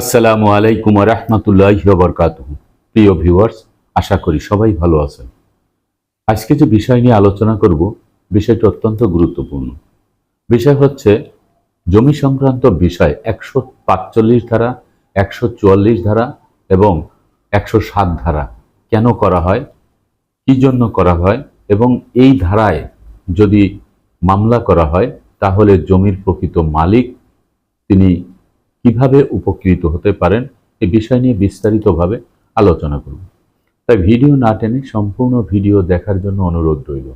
আসসালামু আলাইকুম রহমতুল্লাহ বরকাত প্রিয় ভিউয়ার্স, আশা করি সবাই ভালো আছেন। আজকে যে বিষয় নিয়ে আলোচনা করব, বিষয়টি অত্যন্ত গুরুত্বপূর্ণ। বিষয় হচ্ছে, জমি সংক্রান্ত বিষয় একশো পাঁচচল্লিশ ধারা, একশো চুয়াল্লিশ ধারা এবং একশো সাত ধারা কেন করা হয়, কি জন্য করা হয় এবং এই ধারায় যদি মামলা করা হয়, তাহলে জমির প্রকৃত মালিক তিনি কীভাবে উপকৃত হতে পারেন, এ বিষয় নিয়ে বিস্তারিতভাবে আলোচনা করব। তাই ভিডিও না টেনে সম্পূর্ণ ভিডিও দেখার জন্য অনুরোধ রইল।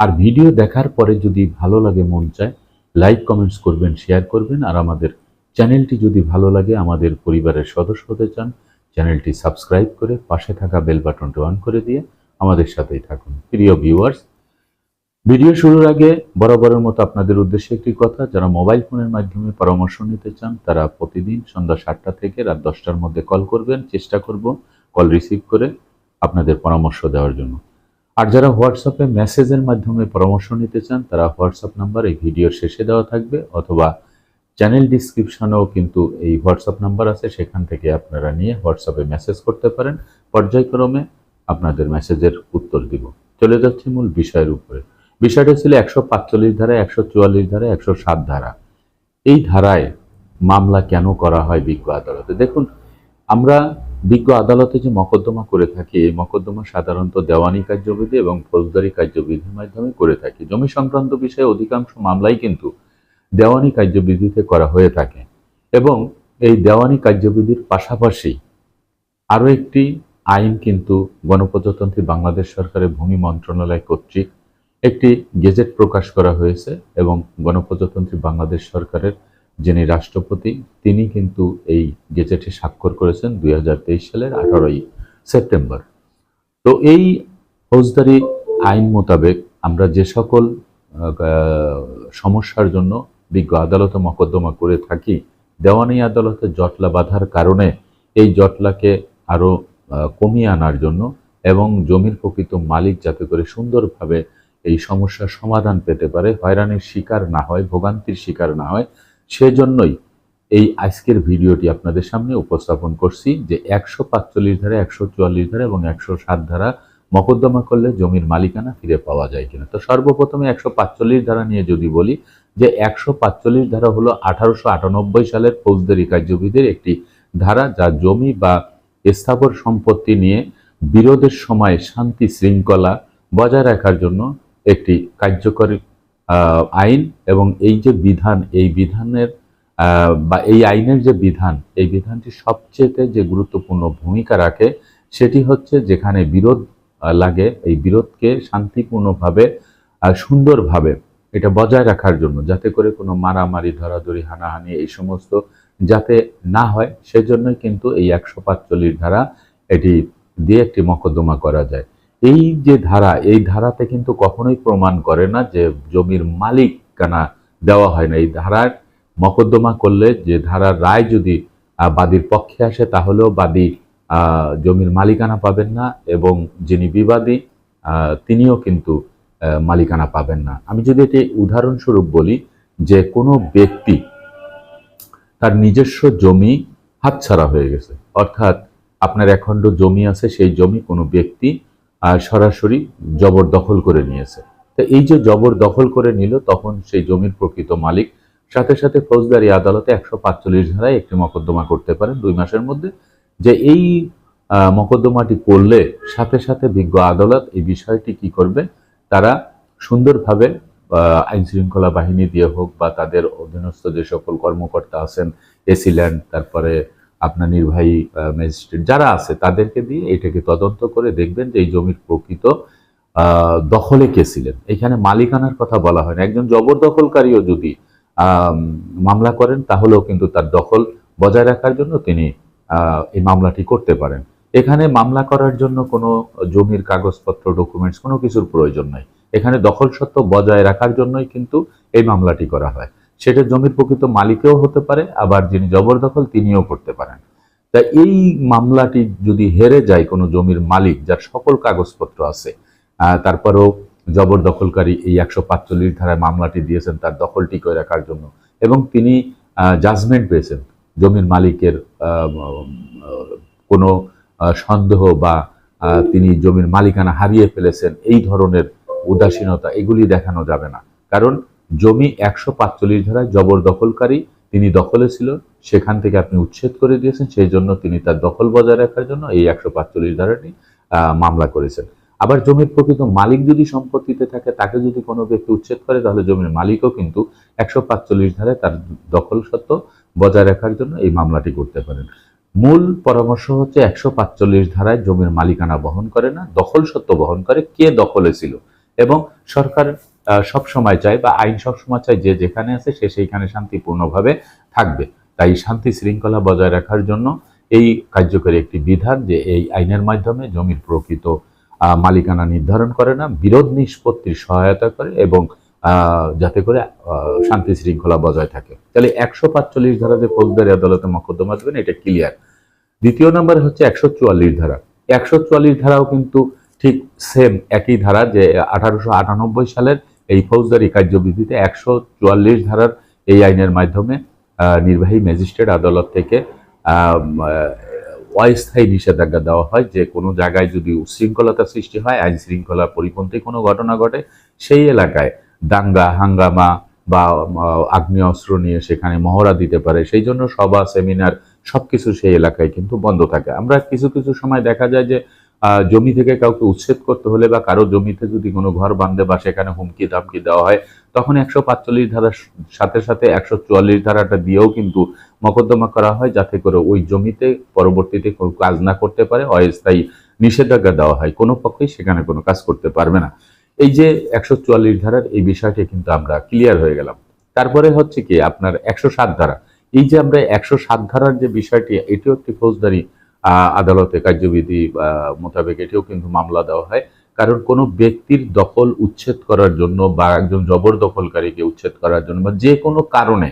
আর ভিডিও দেখার পরে যদি ভালো লাগে, মন চায়, লাইক, কমেন্টস করবেন, শেয়ার করবেন, আর আমাদের চ্যানেলটি যদি ভালো লাগে, আমাদের পরিবারের সদস্য হতে চান, চ্যানেলটি সাবস্ক্রাইব করে পাশে থাকা বেল বাটনটি অন করে দিয়ে আমাদের সাথেই থাকুন। প্রিয় ভিউয়ার্স ভিডিও শুরুর আগে বরাবরের মতো আপনাদের উদ্দেশ্যে একটি কথা, যারা মোবাইল ফোনের মাধ্যমে পরামর্শ নিতে চান, তারা প্রতিদিন সন্ধ্যা সাতটা থেকে রাত দশটার মধ্যে কল করবেন, চেষ্টা করব কল রিসিভ করে আপনাদের পরামর্শ দেওয়ার জন্য। আর যারা হোয়াটসঅ্যাপে মেসেজের মাধ্যমে পরামর্শ নিতে চান, তারা হোয়াটসঅ্যাপ নাম্বার এই ভিডিওর শেষে দেওয়া থাকবে, অথবা চ্যানেল ডিসক্রিপশনেও কিন্তু এই হোয়াটসঅ্যাপ নাম্বার আছে, সেখান থেকে আপনারা নিয়ে হোয়াটসঅ্যাপে মেসেজ করতে পারেন। পর্যায়ক্রমে আপনাদের মেসেজের উত্তর দিব। চলে যাচ্ছে মূল বিষয়ের উপরে। বিষয়টা ছিল একশো পাঁচচল্লিশ ধারা একশো চুয়াল্লিশ ধারা একশো সাত ধারা। এই ধারায় মামলা কেন করা হয় বিজ্ঞ আদালতে? দেখুন, আমরা বিজ্ঞ আদালতে যে মকদ্দমা করে থাকি, এই মকদ্দমা সাধারণত দেওয়ানি কার্যবিধি এবং ফৌজদারি কার্যবিধির মাধ্যমে করে থাকি। জমি সংক্রান্ত বিষয়ে অধিকাংশ মামলাই কিন্তু দেওয়ানি কার্যবিধিতে করা হয়ে থাকে এবং এই দেওয়ানি কার্যবিধির পাশাপাশি আরও একটি আইন কিন্তু গণপ্রজাতন্ত্রী বাংলাদেশ সরকারের ভূমি মন্ত্রণালয় কর্তৃক একটি গেজেট প্রকাশ করা হয়েছে এবং গণপ্রজাতন্ত্রী বাংলাদেশ সরকারের যিনি রাষ্ট্রপতি, তিনি কিন্তু এই গেজেটে স্বাক্ষর করেছেন দুই হাজার তেইশ সালের আঠারোই সেপ্টেম্বর। তো এই ফৌজদারি আইন মোতাবেক আমরা যে সকল সমস্যার জন্য বিজ্ঞ আদালতে মকদ্দমা করে থাকি, দেওয়ানি আদালতে জটলা বাঁধার কারণে এই জটলাকে আরও কমিয়ে আনার জন্য এবং জমির প্রকৃত মালিক যাতে করে সুন্দরভাবে এই সমস্যার সমাধান পেতে পারে, হয়রানির শিকার না হয়, ভোগান্তির শিকার না হয়। সেজন্যই এই আজকের ভিডিওটি আপনাদের সামনে উপস্থাপন করছি যে একশো পাঁচচল্লিশ ধারা, একশো চুয়াল্লিশ ধারা এবং একশো সাত ধারা মকদ্দমা করলে জমির মালিকানা ফিরে পাওয়া যায় কিনা। তো সর্বপ্রথমে একশো পাঁচচল্লিশ ধারা নিয়ে যদি বলি যে একশো পাঁচচল্লিশ ধারা হলো আঠারোশো আটানব্বই সালের ফৌজদারি কার্যবিধির একটি ধারা যা জমি বা স্থাবর সম্পত্তি নিয়ে বিরোধের সময় শান্তি শৃঙ্খলা বজায় রাখার জন্য একটি কার্যকরী আইন এবং এই যে বিধান, এই বিধানের বা এই আইনের যে বিধান, এই বিধানটি সবচেয়ে যে গুরুত্বপূর্ণ ভূমিকা রাখে সেটি হচ্ছে যেখানে বিরোধ লাগে, এই বিরোধকে শান্তিপূর্ণভাবে সুন্দরভাবে এটা বজায় রাখার জন্য, যাতে করে কোনো মারামারি, ধরাধরি, হানাহানি এই সমস্ত যাতে না হয়, সেজন্যই কিন্তু এই একশো পাঁচচল্লিশ ধারা এটি দিয়ে একটি মকদ্দমা করা যায়। এই যে ধারা, এই ধারাতে কিন্তু কখনোই প্রমাণ করে না যে জমির মালিকানা দেওয়া হয় না। এই ধারার মকদ্দমা করলে যে ধারার রায় যদি বাদীর পক্ষে আসে, তাহলেও বাদী জমির মালিকানা পাবেন না এবং যিনি বিবাদী তিনিও কিন্তু মালিকানা পাবেন না। আমি যদি এটি উদাহরণস্বরূপ বলি যে কোনো ব্যক্তি তার নিজস্ব জমি হাতছাড়া হয়ে গেছে। অর্থাৎ আপনার একখণ্ড জমি আছে, সেই জমি কোনো ব্যক্তি সরাসরি জবরদখল করে নিয়েছে। তো এই যে জবরদখল করে নিল, তখন সেই জমির প্রকৃত মালিক, সাথে সাথে ফৌজদারি আদালতে একশো পাঁচচল্লিশ ধারায় একটি মকদ্দমা করতে পারেন দুই মাসের মধ্যে। যে এই মকদ্দমাটি করলে সাথে সাথে বিজ্ঞ আদালত এই বিষয়টি কি করবে? তারা সুন্দরভাবে আইন শৃঙ্খলা বাহিনী দিয়ে হোক বা তাদের অধীনস্থ যে সকল কর্মকর্তা আছেন, এসিল্যান্ড, তারপরে আপনার নির্বাহী ম্যাজিস্ট্রেট যারা আছে তাদেরকে দিয়ে এটাকে তদন্ত করে দেখবেন যে এই জমির প্রকৃত দখলে কে ছিলেন। এখানে মালিকানার কথা বলা হয় না। একজন জবরদখলকারীও যদি মামলা করেন তাহলেও কিন্তু তার দখল বজায় রাখার জন্য তিনি এই মামলাটি করতে পারেন। এখানে মামলা করার জন্য কোনো জমির কাগজপত্র ডকুমেন্টস কোনো কিছুর প্রয়োজন নাই। এখানে দখল সত্ত্ব বজায় রাখার জন্যই কিন্তু এই মামলাটি করা হয়। সেটা জমির প্রকৃত মালিকেও হতে পারে, আবার যিনি জবরদখল তিনিও করতে পারেন। তা এই মামলাটি যদি হেরে যায় কোনো জমির মালিক যার সকল কাগজপত্র আছে তারপরেও জবরদখলকারী এই একশো পাঁচচল্লিশ ধারায় মামলাটি দিয়েছেন তার দখল টিকিয়ে রাখার জন্য। এবং তিনি জাজমেন্ট পেয়েছেন জমির মালিকের কোনো সন্দেহ বা তিনি জমির মালিকানা হারিয়ে ফেলেছেন, এই ধরনের উদাসীনতা এগুলি দেখানো যাবে না। কারণ জমি একশো পাঁচচল্লিশ ধারায় জবরদখলকারী তিনি দখলে ছিল, সেখান থেকে আপনি উচ্ছেদ করে দিয়েছেন, সেই জন্য তিনি তার দখল বজায় রাখার জন্য এই একশো পাঁচচল্লিশ ধারাটি মামলা করেছেন। আবার জমির প্রকৃত মালিক যদি সম্পত্তিতে থাকে, তাকে যদি কোনো ব্যক্তি উচ্ছেদ করে, তাহলে জমির মালিকও কিন্তু একশো পাঁচচল্লিশ ধারায় তার দখল সত্ত্ব বজায় রাখার জন্য এই মামলাটি করতে পারেন। মূল পরামর্শ হচ্ছে একশো পাঁচচল্লিশ ধারায় জমির মালিকানা বহন করে না, দখল সত্ত্ব বহন করে কে দখলে ছিল। এবং সরকার সব সময় চায় বা আইন সব সময় চায় যে যেখানে আছে সে সেইখানে শান্তিপূর্ণভাবে থাকবে। তাই শান্তি শৃঙ্খলা বজায় রাখার জন্য এই কার্যকরী একটি বিধান যে এই আইনের মাধ্যমে জমির প্রকৃত মালিকানা নির্ধারণ করে না, বিরোধ নিষ্পত্তির সহায়তা করে এবং যাতে করে শান্তি শৃঙ্খলা বজায় থাকে। তাহলে একশো পাঁচচল্লিশ ধারা যে ফৌজদারি আদালতে মকদ্দমা দেবেন এটা ক্লিয়ার দ্বিতীয় নম্বর হচ্ছে একশো চুয়াল্লিশ ধারা। একশো চুয়াল্লিশ ধারাও কিন্তু ঠিক সেম একই ধারা যে আঠারোশো আটানব্বই সালের এই ফৌজদারি কার্যবিধিতে একশো চুয়াল্লিশ ধারার এই আইনের মাধ্যমে নির্বাহী ম্যাজিস্ট্রেট আদালত থেকে অস্থায়ী নিষেধাজ্ঞা দেওয়া হয়। যে কোনো জায়গায় যদি উচ্ছৃঙ্খলতা সৃষ্টি হয়, আইন শৃঙ্খলা পরিপন্থী কোনো ঘটনা ঘটে, সেই এলাকায় দাঙ্গা, হাঙ্গামা বা আগ্নেয় অস্ত্র নিয়ে সেখানে মহড়া দিতে পারে। সেই জন্য সভা, সেমিনার সবকিছু সেই এলাকায় কিন্তু বন্ধ থাকে। আমরা কিছু কিছু সময় দেখা যায় যে জমি থেকে কাউকে উচ্ছেদ করতে হলে বা কারও জমিতে যদি কোনো ঘর বাঁধে বা সেখানে হুমকি ধামকি দেওয়া হয়, তখন একশো পাঁচচল্লিশ ধারার সাথে সাথে একশো চুয়াল্লিশ ধারাটা দিয়েও কিন্তু মকদ্দমা করা হয় যাতে করে ওই জমিতে পরবর্তীতে কাজ না করতে পারে, অস্থায়ী নিষেধাজ্ঞা দেওয়া হয়। কোনো পক্ষেই সেখানে কোনো কাজ করতে পারবে না। এই যে একশো চুয়াল্লিশ ধারার এই বিষয়টি কিন্তু আমরা ক্লিয়ার হয়ে গেলাম। তারপরে হচ্ছে কি, আপনার একশো সাত ধারা। এই যে আমরা একশো সাত ধারার যে বিষয়টি, এটিও একটি ফৌজদারি আদালতে কার্যবিধি মোতাবেক এটিও কিন্তু মামলা দেওয়া হয়। কারণ কোনো ব্যক্তির দখল উচ্ছেদ করার জন্য বা একজন জবরদখলকারীকে উচ্ছেদ করার জন্য বা যে কোনো কারণে,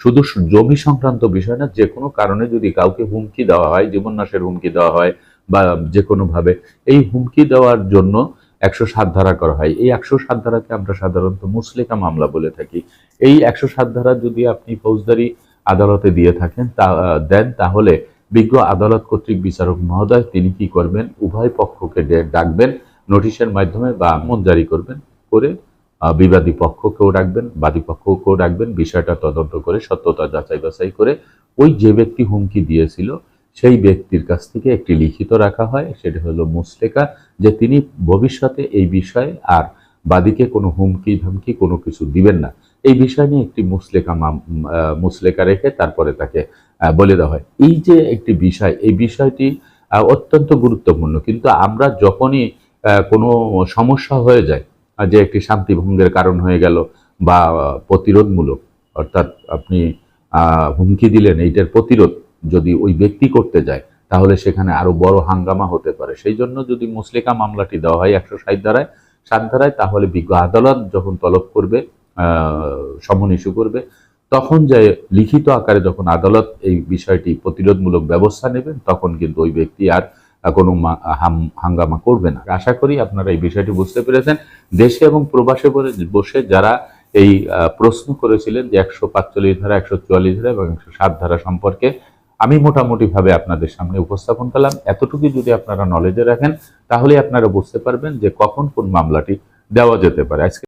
শুধু জমি সংক্রান্ত বিষয় না, যে কোনো কারণে যদি কাউকে হুমকি দেওয়া হয়, জীবননাশের হুমকি দেওয়া হয় বা যে কোনোভাবে, এই হুমকি দেওয়ার জন্য একশো সাত ধারা করা হয়। এই একশো সাত ধারাকে আমরা সাধারণত মুসলিকা মামলা বলে থাকি। এই একশো সাত ধারা যদি আপনি ফৌজদারি আদালতে দিয়ে থাকেন, তা, দেন, তাহলে বিজ্ঞ আদালত কর্তৃক বিচারক মহোদয়, তিনি কি করবেন? উভয় পক্ষকে ডাকবেন, নোটিশের মাধ্যমে বা মন জারি করবেন করে বিবাদী পক্ষকেও ডাকবেন, বাদী পক্ষকেও ডাকবেন, বিষয়টা তদন্ত করে, সত্যতা যাচাই বাছাই করে, ওই যে ব্যক্তি হুমকি দিয়েছিল, সেই ব্যক্তির কাছ থেকে একটি লিখিত রাখা হয়, সেটা হলো মুসলেকা, যে তিনি ভবিষ্যতে এই বিষয়ে আর বাদীকে কোনো হুমকি ধমকি কোনো কিছু দিবেন না। এই বিষয় নিয়ে একটি আহ, মুসলেকা রেখে তারপরে তাকে বলে দেওয়া হয়। এই যে একটি বিষয় এই বিষয়টি অত্যন্ত গুরুত্বপূর্ণ। কিন্তু আমরা যখনই কোনো সমস্যা হয়ে যায় যে একটি শান্তি ভঙ্গের কারণ হয়ে গেল বা প্রতিরোধমূলক অর্থাৎ আপনি হুমকি দিলেন এইটার প্রতিরোধ যদি ওই ব্যক্তি করতে যায় তাহলে সেখানে আরও বড় হাঙ্গামা হতে পারে। সেই জন্য যদি মুসলিকা মামলাটি দেওয়া হয় একশো ষাট ধারায় সাত ধারায় তাহলে বিজ্ঞ আদালত যখন তলব করবে সমন ইস্যু করবে, তখন যে লিখিত আকারে যখন আদালত এই বিষয়টি প্রতিরোধমূলক ব্যবস্থা নেবেন, তখন কিন্তু ওই ব্যক্তি আর কোনো হাঙ্গামা করবে না। আশা করি আপনারা এই বিষয়টি বুঝতে পেরেছেন। দেশে এবং প্রবাসে বসে যারা এই প্রশ্ন করেছিলেন যে একশো পাঁচচল্লিশ ধারা, একশো চুয়াল্লিশ ধারা এবং একশো সাত ধারা সম্পর্কে আমি মোটামুটি ভাবে আপনাদের সামনে উপস্থাপন করলাম। এতটুকু যদি আপনারা নলেজে রাখেন তাহলে আপনারা বুঝতে পারবেন যে কখন কোন মামলাটি দেওয়া যেতে পারে। আজকে